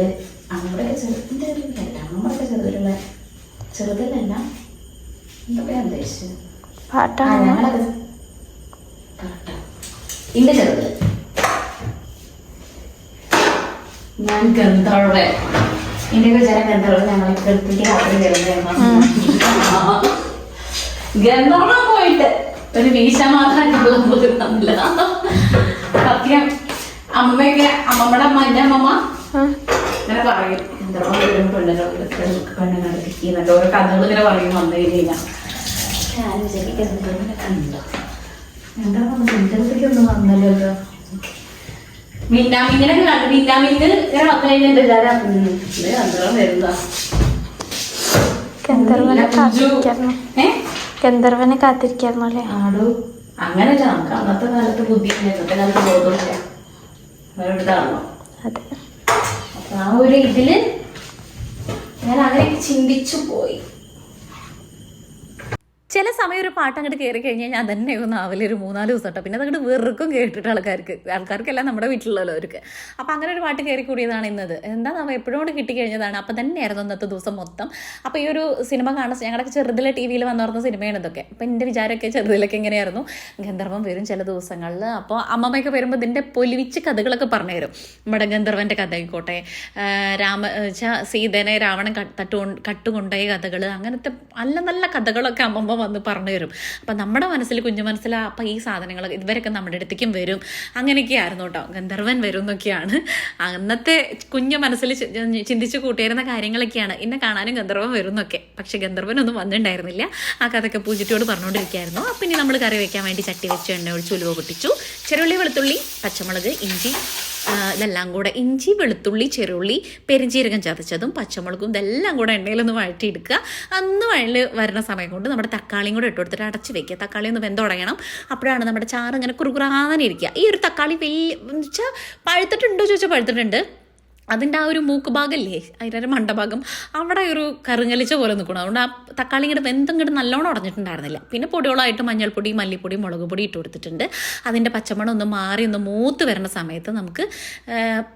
നമ്മുടെയൊക്കെ ചെറുതിന്റെ അല്ല നമ്മുടെയൊക്കെ ചെറുതിലുള്ള ചെറുതിലല്ല എന്തൊക്കെയാ ഉദ്ദേശിച്ചത് ആ, ഞങ്ങളൊക്കെ പാട്ടാ. ഇന്റെ ചെറുതിൽ ഞാൻ ഗന്ധർവൻ ഇന്ത്യയ്ക്ക് ചില ഗന്ധർവൻ ഞങ്ങളെ ഗൾഫിലേക്ക് രാത്രി ഗന്ധർവൻ പോയിട്ട് ഒരു വീശ മാത്രം വെള്ളം പോയിരുന്നില്ല സത്യം. അമ്മയൊക്കെ അമ്മമ്മയുടെ അമ്മ എന്റെ അമ്മമ്മ ഇങ്ങനെ പറയും ഗന്ധർവൻ വരും പെണ്ണുങ്ങൾ പെണ്ണുങ്ങൾ എന്നിട്ട് ഓരോ കഥകൾ ഇങ്ങനെ പറയും വന്നു കഴിഞ്ഞാൽ ഞാൻ ശരി ഗന്ധർവനെ കണ്ടോ ഗന്ധർവൻ ഗന്ധർവത്തേക്കൊന്നും വന്നല്ലോ മിന്നാമിങ്ങനെ കണ്ടു. മിന്നാമിന്ന് ഇങ്ങനെ വന്നു കഴിഞ്ഞാൽ എല്ലാരും ഗന്ധർവൻ വരുന്നതാ. ഗന്ധർവനെ കാത്തിരിക്കായിരുന്നു. അല്ലേ? ആടോ അങ്ങനെയല്ല നമുക്ക് അന്നത്തെ കാലത്ത് ബുദ്ധി ഇന്നത്തെ കാലത്ത് ബോധമില്ല വേറെടുത്താണല്ലോ അതെ. അപ്പൊ ആ ഒരു ഇതിൽ ഞാൻ അങ്ങനെ ചിന്തിച്ചു പോയി. ചില സമയം ഒരു പാട്ട് അങ്ങോട്ട് കയറി കഴിഞ്ഞാൽ ഞാൻ തന്നെ ഒന്ന് ആവില്ല ഒരു മൂന്നാൽ ദിവസം കേട്ടോ. പിന്നെ അതങ്ങോട്ട് വെറുക്കും കേട്ടിട്ട് ആൾക്കാർക്ക്. ആൾക്കാർക്കെല്ലാം നമ്മുടെ വീട്ടിലുള്ളവർക്ക് അപ്പം അങ്ങനെ ഒരു പാട്ട് കയറി കൂടിയതാണ് ഇന്നത്. എന്താ നമ്മൾ എപ്പോഴും കൊണ്ട് കിട്ടിക്കഴിഞ്ഞതാണ് അപ്പം തന്നെയായിരുന്നു ഇന്നത്തെ ദിവസം മൊത്തം. അപ്പോൾ ഈ ഒരു സിനിമ കാണുന്ന ഞങ്ങളുടെ ചെറുതിലെ ടി വിയിൽ വന്നു പറഞ്ഞ സിനിമയാണ് ഇതൊക്കെ. അപ്പം എന്റെ വിചാരമൊക്കെ ചെറുതിലൊക്കെ എങ്ങനെയായിരുന്നു ഗന്ധർവം വരും ചില ദിവസങ്ങളിൽ അപ്പോൾ അമ്മമ്മയൊക്കെ വരുമ്പോൾ ഇതിന്റെ പൊലിവിച്ച് കഥകളൊക്കെ പറഞ്ഞു തരും. നമ്മുടെ ഗന്ധർവന്റെ കഥ ആയിക്കോട്ടെ രാമ സീതനെ രാവണൻ ക- തട്ടു കട്ടുകൊണ്ടുപോയ കഥകൾ അങ്ങനത്തെ നല്ല നല്ല കഥകളൊക്കെ അമ്മമ്മ വന്ന് പറഞ്ഞു തരും. അപ്പം നമ്മുടെ മനസ്സിൽ കുഞ്ഞു മനസ്സിൽ അപ്പം ഈ സാധനങ്ങൾ ഇവരൊക്കെ നമ്മുടെ അടുത്തേക്കും വരും. അങ്ങനെയൊക്കെ ആയിരുന്നു കേട്ടോ. ഗന്ധർവൻ വരും എന്നൊക്കെയാണ്. അന്നത്തെ കുഞ്ഞു മനസ്സിൽ ചിന്തിച്ചു കൂട്ടിയിരുന്ന കാര്യങ്ങളൊക്കെയാണ്. ഇന്നെ കാണാനും ഗന്ധർവൻ വരും എന്നൊക്കെ. ഗന്ധർവൻ ഒന്നും വന്നിട്ടുണ്ടായിരുന്നില്ല. ആ കഥയൊക്കെ പൂജിറ്റിയോട് പറഞ്ഞുകൊണ്ടിരിക്കുകയായിരുന്നു. അപ്പം ഇനി നമ്മൾ കറി വെക്കാൻ വേണ്ടി ചട്ടി വെച്ച് എണ്ണ ഒഴിച്ച് ഉലുവ പൊട്ടിച്ചു. ചെറുള്ളി വെളുത്തുള്ളി പച്ചമുളക് ഇഞ്ചി ഇതെല്ലാം കൂടെ ഇഞ്ചി വെളുത്തുള്ളി ചെറുള്ളി പെരിഞ്ചീരകം ചതച്ചതും പച്ചമുളകും ഇതെല്ലാം കൂടെ എണ്ണയിലൊന്ന് വഴറ്റിയെടുക്കുക. അന്ന് വഴൽ വരുന്ന സമയം കൊണ്ട് നമ്മുടെ തക്കാളിയും കൂടെ ഇട്ട് കൊടുത്തിട്ട് അടച്ച് വെക്കുക. തക്കാളി ഒന്ന് വെന്തുടയണം അപ്പോഴാണ് നമ്മുടെ ചാറ് ഇങ്ങനെ കുറുകുറാന്നെ ഇരിക്കുക. ഈ ഒരു തക്കാളി വലിയ വെച്ചാൽ പഴുത്തിട്ടുണ്ടോ ചോദിച്ചാൽ പഴുത്തിട്ടുണ്ട്. അതിന്റെ ആ ഒരു മൂക്ക് ഭാഗമല്ലേ അതിന്റെ ഒരു മണ്ടഭാഗം അവിടെ ഒരു കറുങ്ങലിച്ച പോലെ നിൽക്കണം അതുകൊണ്ട് ആ തക്കാളി ഇങ്ങോട്ട് വെന്തം ഇങ്ങോട്ട് നല്ലോണം ഉടഞ്ഞിട്ടുണ്ടായിരുന്നില്ല. പിന്നെ പൊടികളായിട്ട് മഞ്ഞൾപ്പൊടി മല്ലിപ്പൊടി മുളക് പൊടി ഇട്ട് കൊടുത്തിട്ടുണ്ട്. അതിന്റെ പച്ചമണം ഒന്ന് മാറി ഒന്ന് മൂത്ത് വരുന്ന സമയത്ത് നമുക്ക്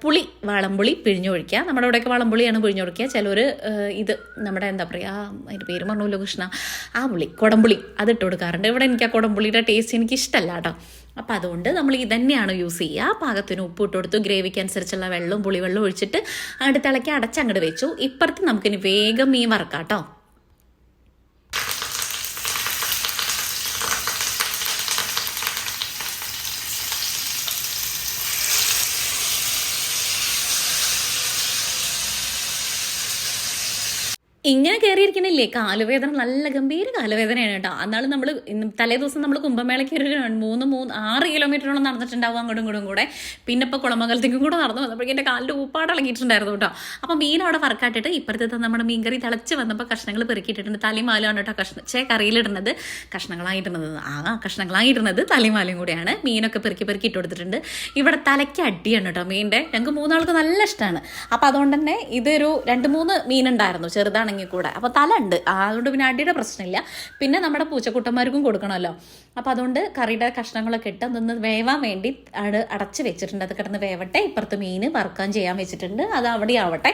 പുളി വാളംപുളി പിഴിഞ്ഞൊഴിക്കുക നമ്മുടെ ഇവിടെയൊക്കെ വാളംപുളിയാണ് പിഴിഞ്ഞൊഴിക്കുക ചിലർ ഇത് നമ്മുടെ എന്താ പറയുക അതിന്റെ പേര് പറഞ്ഞല്ലോ കൃഷ്ണ? ആ പുളി കുടംപുളി അത് ഇട്ട് കൊടുക്കാറുണ്ട്. ഇവിടെ എനിക്ക് ആ കുടംപുളിയുടെ ടേസ്റ്റ് എനിക്ക് ഇഷ്ടമല്ല കേട്ടോ. അപ്പോൾ അതുകൊണ്ട് നമ്മൾ ഈ തന്നെയാണ് യൂസ് ചെയ്യുക. പാകത്തിന് ഉപ്പ് ഇട്ട് കൊടുത്തു. ഗ്രേവിക്ക് അനുസരിച്ചുള്ള വെള്ളവും പുളിവെള്ളവും ഒഴിച്ചിട്ട് അങ്ങോട്ട് തിളക്കി അടച്ചങ്ങോട്ട് വെച്ചു. ഇപ്പുറത്ത് നമുക്കിനി വേഗം മീൻ വറക്കാം കേട്ടോ ഇങ്ങനെ കയറിയിരിക്കണില്ലേ കാലുവേദന നല്ല ഗംഭീര കാലുവേദനയാണ് കേട്ടോ. അന്നാൾ നമ്മൾ തലേ ദിവസം നമ്മൾ കുംഭമേളയ്ക്ക് ഒരു മൂന്ന് മൂന്ന് ആറ് കിലോമീറ്ററോളം നടന്നിട്ടുണ്ടാവും അങ്ങോട്ടും ഇങ്ങോട്ടും കൂടെ. പിന്നെ ഇപ്പോൾ കുളമംഗലത്തേക്കും കൂടെ നടന്നു. വന്നപ്പോഴേക്കും എന്റെ കാലിന്റെ ഊപ്പാട് ഇളകിയിട്ടുണ്ടായിരുന്നു കേട്ടോ. അപ്പോൾ മീൻ അവിടെ വറക്കാട്ടിട്ട് ഇപ്പുറത്തെ നമ്മുടെ മീൻകറി തിളച്ച് വന്നപ്പോൾ കഷ്ണങ്ങൾ പെറുക്കിയിട്ടിട്ടുണ്ട്. തലിമാലാണ് കേട്ടോ കഷ്ണ ചേ കറിയിലിടുന്നത്. കഷ്ണങ്ങളായിടുന്നത് ആ കഷ്ണങ്ങളായിടുന്നത് തലിമാലയും കൂടെയാണ്. മീനൊക്കെ പെറുക്കി പെറുക്കി ഇട്ട് കൊടുത്തിട്ടുണ്ട്. ഇവിടെ തലയ്ക്ക് അടിയാണ് കേട്ടോ മീനിന്റെ. ഞങ്ങൾക്ക് മൂന്നാൾക്ക് നല്ല ഇഷ്ടമാണ്. അപ്പോൾ അതുകൊണ്ട് തന്നെ ഇതൊരു രണ്ട് മൂന്ന് മീൻ ഉണ്ടായിരുന്നു മീനുണ്ടായിരുന്നു ചെറുതാണെങ്കിൽ കൂടെ അപ്പോൾ തല ഉണ്ട് അതുകൊണ്ട് പിന്നെ അടിയുടെ പ്രശ്നമില്ല. പിന്നെ നമ്മുടെ പൂച്ചക്കുട്ടന്മാർക്കും കൊടുക്കണമല്ലോ. അപ്പോൾ അതുകൊണ്ട് കറിയുടെ കഷ്ണങ്ങളൊക്കെ ഇട്ട് അതൊന്ന് വേവാൻ വേണ്ടി അട് അടച്ച് വെച്ചിട്ടുണ്ട്. അത് കിടന്ന് വേവട്ടെ. ഇപ്പുറത്ത് മീൻ വറുക്കാൻ ചെയ്യാൻ വെച്ചിട്ടുണ്ട്. അത് അവിടെ ആവട്ടെ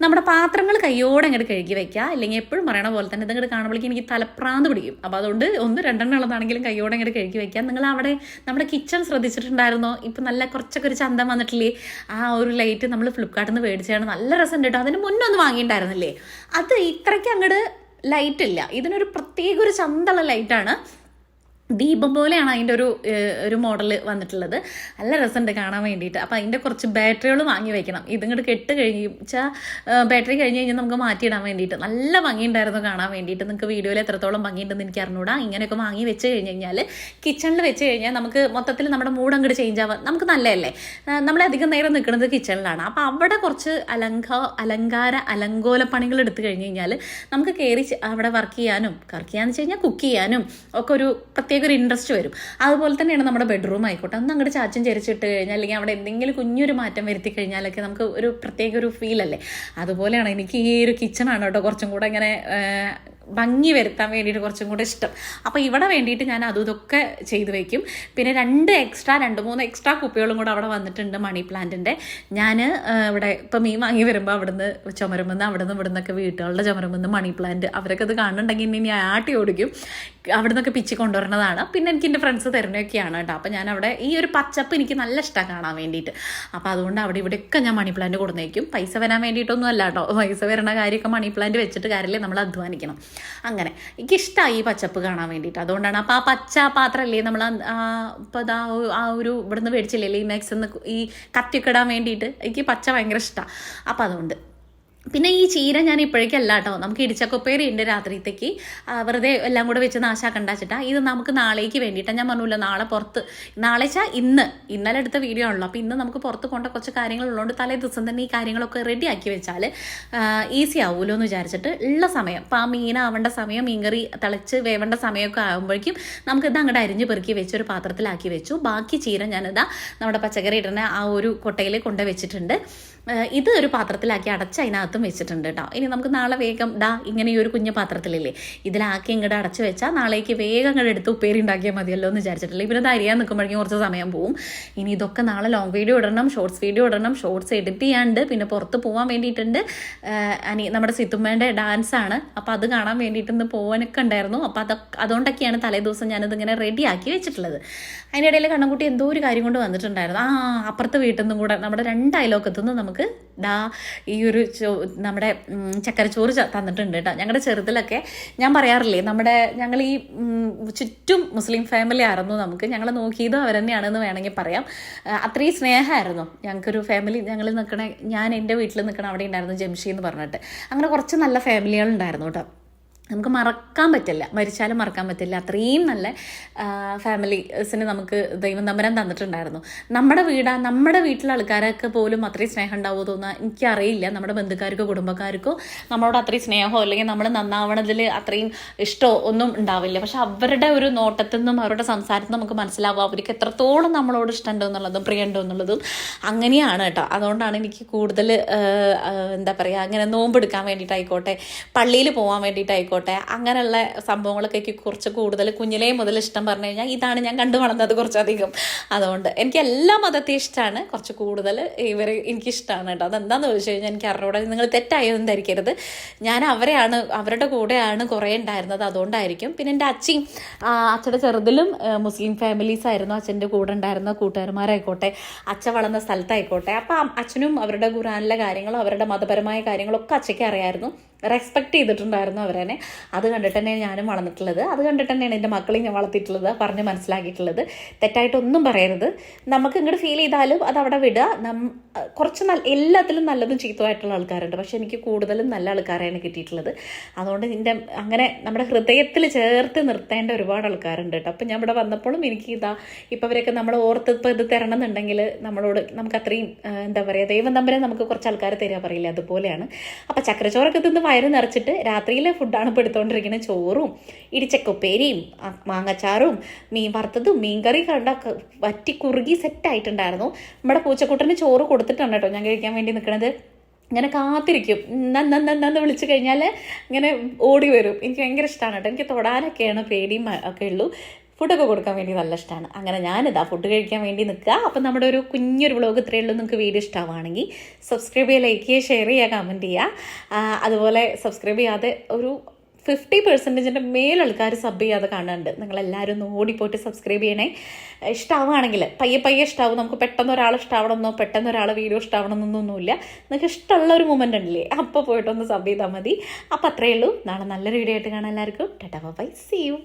നമ്മുടെ പാത്രങ്ങൾ കയ്യോടെ അങ്ങോട്ട് കഴുകി വെക്കുക അല്ലെങ്കിൽ എപ്പോഴും പറയണ പോലെ തന്നെ ഇതങ്ങോട്ട് കാണുമ്പോഴേക്കും എനിക്ക് തലപ്രാന്ത് പിടിക്കും. അപ്പോൾ അതുകൊണ്ട് ഒന്ന് രണ്ടെണ്ണം ഉള്ളതാണെങ്കിലും കയ്യോടെ അങ്ങോട്ട് കഴുകി വെക്കുക നിങ്ങൾ അവിടെ നമ്മുടെ കിച്ചൺ ശ്രദ്ധിച്ചിട്ടുണ്ടായിരുന്നോ? ഇപ്പം നല്ല കുറച്ചൊക്കെ ഒരു ചന്തം വന്നിട്ടില്ലേ? ആ ഒരു ലൈറ്റ് നമ്മൾ ഫ്ലിപ്കാർട്ടിൽ നിന്ന് മേടിച്ചാണ് നല്ല രസം കേട്ടോ അതിന് മുന്നേ ഒന്ന് വാങ്ങിയിട്ടുണ്ടായിരുന്നില്ലേ? അത് ഇത്രയ്ക്ക് അങ്ങോട്ട് ലൈറ്റ് ഇല്ല. ഇതിനൊരു പ്രത്യേക ഒരു ചന്തമുള്ള ലൈറ്റാണ് ദീപം പോലെയാണ് അതിന്റെ ഒരു ഒരു മോഡൽ വന്നിട്ടുള്ളത്. നല്ല രസമുണ്ട് കാണാൻ വേണ്ടിയിട്ട്. അപ്പോൾ അതിന്റെ കുറച്ച് ബാറ്ററികൾ വാങ്ങി വെക്കണം. ഇതിങ്ങോട്ട് കെട്ട് കഴിഞ്ഞ് വെച്ചാൽ ബാറ്ററി കഴിഞ്ഞ് കഴിഞ്ഞാൽ നമുക്ക് മാറ്റിയിടാൻ വേണ്ടിയിട്ട്. നല്ല ഭംഗിയുണ്ടായിരുന്നു കാണാൻ വേണ്ടിയിട്ട്. നിങ്ങൾക്ക് വീഡിയോയിൽ എത്രത്തോളം ഭംഗിയുണ്ടെന്ന് എനിക്ക് അറിഞ്ഞൂടാ. ഇങ്ങനെയൊക്കെ വാങ്ങി വെച്ച് കഴിഞ്ഞ് കഴിഞ്ഞാൽ കിച്ചണിൽ വെച്ച് കഴിഞ്ഞാൽ നമുക്ക് മൊത്തത്തിൽ നമ്മുടെ മൂഡ് അങ്ങോട്ട് ചേഞ്ച് ആവാൻ നമുക്ക് നല്ലതല്ലേ? നമ്മളധികം നേരം നിൽക്കുന്നത് കിച്ചണിലാണ്. അപ്പോൾ അവിടെ കുറച്ച് അലങ്ക അലങ്കാര അലങ്കോല പണികൾ എടുത്തു കഴിഞ്ഞ് കഴിഞ്ഞാൽ നമുക്ക് കയറി അവിടെ വർക്ക് ചെയ്യാനും വർക്ക് ചെയ്യാന്ന് വെച്ച് കഴിഞ്ഞാൽ കുക്ക് ചെയ്യാനും ഒക്കെ ഒരു പ്രത്യേക ഒരു ഇൻട്രസ്റ്റ് വരും. അതുപോലെ തന്നെയാണ് നമ്മുടെ ബെഡ്റൂം ആയിക്കോട്ടെ. ഒന്ന് അങ്ങോട്ട് ചാച്ചൻ ചരിച്ചിട്ട് കഴിഞ്ഞാൽ അല്ലെങ്കിൽ അവിടെ എന്തെങ്കിലും കുഞ്ഞൊരു മാറ്റം വരുത്തി കഴിഞ്ഞാലൊക്കെ നമുക്ക് ഒരു പ്രത്യേക ഒരു ഫീൽ അല്ലേ? അതുപോലെയാണ് എനിക്ക് ഈ ഒരു കിച്ചണാണ് കേട്ടോ കുറച്ചും കൂടെ ഇങ്ങനെ ഭംഗി വരുത്താൻ വേണ്ടിയിട്ട് കുറച്ചും കൂടെ ഇഷ്ടം. അപ്പോൾ ഇവിടെ വേണ്ടിയിട്ട് ഞാൻ അതും ഇതൊക്കെ ചെയ്ത് വയ്ക്കും പിന്നെ രണ്ട് എക്സ്ട്രാ രണ്ട് മൂന്ന് എക്സ്ട്രാ കുപ്പികളും കൂടെ അവിടെ വന്നിട്ടുണ്ട് മണി പ്ലാന്റിന്റെ ഞാൻ ഇവിടെ ഇപ്പം മീൻ വാങ്ങി വരുമ്പോൾ അവിടുന്ന് ചുമരുമെന്ന് അവിടുന്ന് ഇവിടുന്നൊക്കെ വീട്ടുകളുടെ ചുമരുമെന്ന് മണി പ്ലാന്റ് അവരൊക്കെ അത് കാണുന്നുണ്ടെങ്കിൽ ഇനി ഞാൻ ആട്ടി ഓടിക്കും. അവിടുന്നൊക്കെ പിച്ചി കൊണ്ടുവരുന്നതാണ്. പിന്നെ എനിക്ക് എന്റെ ഫ്രണ്ട്സ് തരുന്നതൊക്കെയാണ് കേട്ടോ. അപ്പോൾ ഞാൻ അവിടെ ഈ ഒരു പച്ചപ്പ് എനിക്ക് നല്ല ഇഷ്ടമാണ് കാണാൻ വേണ്ടിയിട്ട്. അപ്പോൾ അതുകൊണ്ട് അവിടെ ഇവിടെയൊക്കെ ഞാൻ മണി പ്ലാന്റ് കൊടുന്നേക്കും. പൈസ വരാൻ വേണ്ടിയിട്ടൊന്നും അല്ല കേട്ടോ. പൈസ വരണ കാര്യമൊക്കെ മണി പ്ലാന്റ് വെച്ചിട്ട് കാര്യമില്ലേ? നമ്മൾ അധ്വാനിക്കണം. അങ്ങനെ. എനിക്കിഷ്ടമായി ഈ പച്ചപ്പ് കാണാൻ വേണ്ടിയിട്ട്. അതുകൊണ്ടാണ് അപ്പോൾ ആ പച്ച പാത്രമല്ലേ നമ്മൾ ഇപ്പോൾ അതാ ആ ഒരു ഇവിടുന്ന് മേടിച്ചില്ലേ ലീമാക്സ് എന്ന് ഈ കത്തിയൊക്കെ ഇടാൻ വേണ്ടിയിട്ട് എനിക്ക് പച്ച ഭയങ്കര ഇഷ്ടമാണ് അപ്പോൾ അതുകൊണ്ട് പിന്നെ ഈ ചീര ഞാൻ ഇപ്പോഴേക്കല്ല കേട്ടോ. നമുക്ക് ഇടിച്ചക്കൊപ്പേരി ഉണ്ട് രാത്രിത്തേക്ക്. വെറുതെ എല്ലാം കൂടെ വെച്ച് നാശാക്കണ്ടാച്ചിട്ടാ ഇത് നമുക്ക് നാളേക്ക് വേണ്ടിയിട്ടാണ് ഞാൻ പറഞ്ഞില്ല നാളെ പുറത്ത്. നാളെ വെച്ചാൽ ഇന്ന്. ഇന്നലെ എടുത്ത വീഡിയോ ആണല്ലോ. അപ്പോൾ ഇന്ന് നമുക്ക് പുറത്ത് കൊണ്ട കുറച്ച് കാര്യങ്ങളുള്ളതുകൊണ്ട് തലേ ദിവസം തന്നെ ഈ കാര്യങ്ങളൊക്കെ റെഡി ആക്കി വെച്ചാൽ ഈസി ആവുമല്ലോ എന്ന് വിചാരിച്ചിട്ട് ഉള്ള സമയം. അപ്പോൾ ആ മീനാവേണ്ട സമയം മീൻകറി തിളച്ച് വേവേണ്ട സമയമൊക്കെ ആകുമ്പോഴേക്കും നമുക്കിത് അങ്ങോട്ട് അരിഞ്ഞ് പെറുക്കി വെച്ച് ഒരു പാത്രത്തിലാക്കി വെച്ചു. ബാക്കി ചീര ഞാനിതാ നമ്മുടെ പച്ചക്കറി ഇടുന്ന ആ ഒരു കൊട്ടയിൽ കൊണ്ട് വെച്ചിട്ടുണ്ട്. ആ, ഇത് ഒരു പാത്രത്തിലാക്കി അടച്ച് അതിനകത്തും വെച്ചിട്ടുണ്ട് കേട്ടോ ഇനി നമുക്ക് നാളെ വേഗം ഡാ ഇങ്ങനെ ഈ ഒരു കുഞ്ഞു പാത്രത്തിലില്ലേ ഇതിലാക്കി ഇങ്ങോട്ട് അടച്ച് വെച്ചാൽ നാളേക്ക് വേഗം ഇങ്ങോട്ട് എടുത്ത് ഉപ്പേരി ഉണ്ടാക്കിയാൽ മതിയല്ലോ എന്ന് വിചാരിച്ചിട്ടില്ല ഇവരത് അരിയാൻ നിൽക്കുമ്പോഴേക്കും കുറച്ച് സമയം പോവും. ഇനി ഇതൊക്കെ നാളെ ലോങ് വീഡിയോ ഇടണം ഷോർട്സ് വീഡിയോ ഇടണം ഷോർട്സ് എഡിറ്റ് ചെയ്യാണ്ട് പിന്നെ പുറത്ത് പോകാൻ വേണ്ടിയിട്ടുണ്ട്. അനി നമ്മുടെ സിത്തുമ്മേന്റെ ഡാൻസ് ആണ്. അപ്പോൾ അത് കാണാൻ വേണ്ടിയിട്ട് ഇന്ന് പോകാനൊക്കെ ഉണ്ടായിരുന്നു. അപ്പോൾ അതൊക്കെ അതുകൊണ്ടൊക്കെയാണ് തലേ ദിവസം ഞാനിത് ഇങ്ങനെ റെഡി ആക്കി വെച്ചിട്ടുള്ളത്. അതിനിടയിൽ കണ്ണൻകുട്ടി എന്തോ ഒരു കാര്യം കൊണ്ട് വന്നിട്ടുണ്ടായിരുന്നു. ആ അപ്പുറത്തെ വീട്ടിൽ നിന്നും കൂടെ നമ്മുടെ രണ്ട് അയലോക്കത്തുനിന്ന് നമുക്ക് ദാ ഈ ഒരു ചോ നമ്മുടെ ചക്കരച്ചോറ് തന്നിട്ടുണ്ട് കേട്ടോ. ഞങ്ങളുടെ ചെറുതിലൊക്കെ ഞാൻ പറയാറില്ലേ നമ്മുടെ ഞങ്ങൾ ഈ ചുറ്റും മുസ്ലിം ഫാമിലി ആയിരുന്നു നമുക്ക്. ഞങ്ങൾ നോക്കിയതും അവർ തന്നെയാണെന്ന് വേണമെങ്കിൽ പറയാം. അത്രയും സ്നേഹമായിരുന്നു. ഞങ്ങൾക്കൊരു ഫാമിലി ഞങ്ങൾ നിൽക്കണ ഞാൻ എന്റെ വീട്ടിൽ നിൽക്കണ അവിടെ ഉണ്ടായിരുന്നു ജംഷി എന്ന് പറഞ്ഞിട്ട്. അങ്ങനെ കുറച്ച് നല്ല ഫാമിലികൾ ഉണ്ടായിരുന്നു കേട്ടോ. നമുക്ക് മറക്കാൻ പറ്റില്ല മരിച്ചാലും മറക്കാൻ പറ്റില്ല. അത്രയും നല്ല ഫാമിലീസിന് നമുക്ക് ദൈവം തമ്പരാൻ തന്നിട്ടുണ്ടായിരുന്നു. നമ്മുടെ വീടാ നമ്മുടെ വീട്ടിലെ ആൾക്കാരൊക്കെ പോലും അത്രയും സ്നേഹം ഉണ്ടാവുമോ തോന്നുക എനിക്കറിയില്ല. നമ്മുടെ ബന്ധുക്കാർക്കോ കുടുംബക്കാർക്കോ നമ്മളോട് അത്രയും സ്നേഹമോ അല്ലെങ്കിൽ നമ്മൾ നന്നാവണതിൽ അത്രയും ഇഷ്ടമോ ഒന്നും ഉണ്ടാവില്ല. പക്ഷെ അവരുടെ ഒരു നോട്ടത്തിൽ നിന്നും അവരുടെ സംസാരത്തിൽ നമുക്ക് മനസ്സിലാവും അവർക്ക് എത്രത്തോളം നമ്മളോട് ഇഷ്ടമുണ്ടോ എന്നുള്ളതും പ്രിയമുണ്ടോ എന്നുള്ളതും അങ്ങനെയാണ് കേട്ടോ. അതുകൊണ്ടാണ് എനിക്ക് കൂടുതൽ എന്താ പറയുക അങ്ങനെ നോമ്പെടുക്കാൻ വേണ്ടിയിട്ടായിക്കോട്ടെ പള്ളിയിൽ പോകാൻ വേണ്ടിയിട്ടായിക്കോട്ടെ അങ്ങനെയുള്ള സംഭവങ്ങളൊക്കെ എനിക്ക് കുറച്ച് കൂടുതൽ കുഞ്ഞിലേ മുതൽ ഇഷ്ടം പറഞ്ഞു കഴിഞ്ഞാൽ ഇതാണ് ഞാൻ കണ്ടു വളർന്നത് കുറച്ചധികം. അതുകൊണ്ട് എനിക്ക് എല്ലാ മതത്തെയും ഇഷ്ടമാണ് കുറച്ച് കൂടുതൽ ഇവരെ എനിക്കിഷ്ടമാണ് കേട്ടോ. അതെന്താണെന്ന് ചോദിച്ചു കഴിഞ്ഞാൽ എനിക്ക് അവരോട് നിങ്ങൾ തെറ്റായൊന്നും ധരിക്കരുത്. ഞാൻ അവരെയാണ് അവരുടെ കൂടെയാണ് കുറേ ഉണ്ടായിരുന്നത് അതുകൊണ്ടായിരിക്കും. പിന്നെ എന്റെ അച്ഛയും അച്ഛന്റെ ചെറുതിലും മുസ്ലിം ഫാമിലീസ് ആയിരുന്നു. അച്ഛന്റെ കൂടെ ഉണ്ടായിരുന്ന കൂട്ടുകാരന്മാരായിക്കോട്ടെ. അച്ഛൻ വളർന്ന സ്ഥലത്തായിക്കോട്ടെ. അപ്പം അച്ഛനും അവരുടെ ഖുറാനിലെ കാര്യങ്ങളും അവരുടെ മതപരമായ കാര്യങ്ങളൊക്കെ അച്ഛയ്ക്ക് അറിയായിരുന്നു. റെസ്പെക്ട് ചെയ്തിട്ടുണ്ടായിരുന്നു അവരെന്നെ അത് കണ്ടിട്ട് തന്നെയാണ് ഞാനും വളർന്നിട്ടുള്ളത്. അത് കണ്ടിട്ട് തന്നെയാണ് എന്റെ മക്കളെയും ഞാൻ വളർത്തിയിട്ടുള്ളത് പറഞ്ഞ് മനസ്സിലാക്കിയിട്ടുള്ളത്. തെറ്റായിട്ടൊന്നും പറയരുത്. നമുക്ക് ഇങ്ങോട്ട് ഫീൽ ചെയ്താലും അത് അവിടെ വിടുക. നം കുറച്ച് നല്ല എല്ലാത്തിലും നല്ലതും ചീത്തമായിട്ടുള്ള ആൾക്കാരുണ്ട്. പക്ഷെ എനിക്ക് കൂടുതലും നല്ല ആൾക്കാരെയാണ് കിട്ടിയിട്ടുള്ളത്. അതുകൊണ്ട് എന്റെ അങ്ങനെ നമ്മുടെ ഹൃദയത്തിൽ ചേർത്ത് നിർത്തേണ്ട ഒരുപാട് ആൾക്കാരുണ്ട് കേട്ടോ. അപ്പം ഞാൻ ഇവിടെ വന്നപ്പോഴും എനിക്ക് ഇതാ ഇപ്പം അവരൊക്കെ നമ്മൾ ഓർത്ത് ഇപ്പോൾ ഇത് തരണം എന്നുണ്ടെങ്കിൽ നമ്മളോട് നമുക്ക് അത്രയും എന്താ പറയുക ദൈവം തമ്പരെ നമുക്ക് കുറച്ച് ആൾക്കാർ തരിക പറയില്ല അതുപോലെയാണ്. അപ്പം ചക്രച്ചോറൊക്കെ തിന്ന് വയറ് നിറച്ചിട്ട് രാത്രിയിലെ ഫുഡാണ് ഇപ്പോൾ എടുത്തുകൊണ്ടിരിക്കുന്നത് ചോറും ഇടിച്ചക്കുപ്പേരിയും മാങ്ങച്ചാറും മീൻ വറുത്തതും മീൻ കറി കണ്ടൊക്കെ വറ്റി കുറുകി സെറ്റായിട്ടുണ്ടായിരുന്നു നമ്മുടെ പൂച്ചക്കൂട്ടിന് ചോറ് കൊടുത്തിട്ടുണ്ട് കേട്ടോ ഞാൻ കഴിക്കാൻ വേണ്ടി നിൽക്കുന്നത് ഇങ്ങനെ കാത്തിരിക്കും. നന്നെന്ന് വിളിച്ചു കഴിഞ്ഞാൽ ഇങ്ങനെ ഓടി വരും. എനിക്ക് ഭയങ്കര ഇഷ്ടമാണ് കേട്ടോ. എനിക്ക് തൊടാനൊക്കെയാണ് പേടിയും ഒക്കെ ഉള്ളൂ. ഫുഡൊക്കെ കൊടുക്കാൻ വേണ്ടി നല്ല ഇഷ്ടമാണ് അങ്ങനെ ഞാനിതാ ഫുഡ് കഴിക്കാൻ വേണ്ടി നിൽക്കുക അപ്പം നമ്മുടെ ഒരു കുഞ്ഞൊരു വ്ളോഗ് ഇത്രയേ ഉള്ളൂ. നിങ്ങൾക്ക് വീഡിയോ ഇഷ്ടമാണെങ്കിൽ സബ്സ്ക്രൈബ് ചെയ്യുക ലൈക്ക് ചെയ്യുക ഷെയർ ചെയ്യുക കമന്റ് ചെയ്യുക. അതുപോലെ സബ്സ്ക്രൈബ് ചെയ്യാതെ ഒരു ഫിഫ്റ്റി പെർസെന്റേജിന്റെ മേലാൾക്കാർ സബ് ചെയ്യാതെ കാണുന്നുണ്ട് നിങ്ങളെല്ലാവരും ഒന്ന് ഓടിപ്പോയിട്ട് സബ്സ്ക്രൈബ് ചെയ്യണേ. ഇഷ്ടമാവുകയാണെങ്കിൽ പയ്യെ പയ്യെ ഇഷ്ടമാവും നമുക്ക് പെട്ടെന്ന് ഒരാൾ ഇഷ്ടമാവണമെന്നോ പെട്ടെന്ന് ഒരാൾ വീഡിയോ ഇഷ്ടമാവണമെന്നൊന്നുമില്ല നിങ്ങൾക്ക് ഇഷ്ടമുള്ള ഒരു മൊമെന്റ് ഉണ്ടല്ലേ അപ്പോൾ പോയിട്ടൊന്ന് സബ് ചെയ്താൽ മതി. അപ്പോൾ അത്രയേ ഉള്ളൂ. നാളെ നല്ലൊരു വീഡിയോ ആയിട്ട് കാണാൻ എല്ലാവർക്കും. Tata bye see you